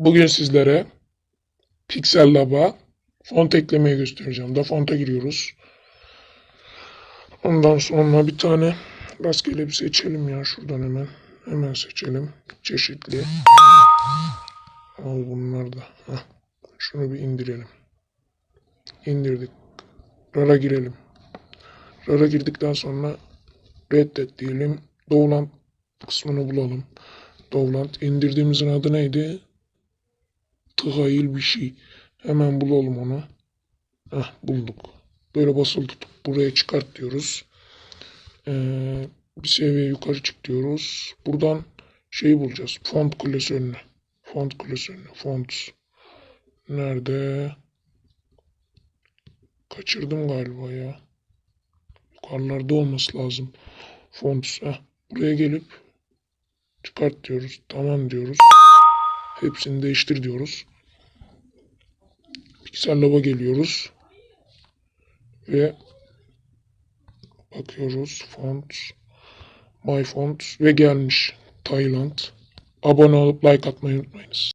Bugün sizlere Pixel Lab'a font eklemeyi göstereceğim. Da fonta giriyoruz. Ondan sonra bir tane rastgele bir seçelim ya şuradan hemen. Hemen seçelim. Çeşitli. Al bunlar da. Heh. Şunu bir indirelim. İndirdik. RAR'a girelim. RAR'a girdikten sonra reddet diyelim. Dovland kısmını bulalım. Dovland indirdiğimizin adı neydi? Tıhayil bir şey. Hemen bulalım onu. Heh, bulduk. Böyle basılı tutup buraya çıkart diyoruz. Ee, bir seviye yukarı çık diyoruz. Buradan şeyi bulacağız. Font klasörünü. Font klasörünü. Font. Nerede? Kaçırdım galiba ya. Yukarılarda olması lazım. Font. Heh, buraya gelip çıkart diyoruz. Tamam diyoruz. Hepsini değiştir diyoruz. Pixel Lab'a geliyoruz. Ve bakıyoruz. Font. My font ve gelmiş. Tayland. Abone olup like atmayı unutmayınız.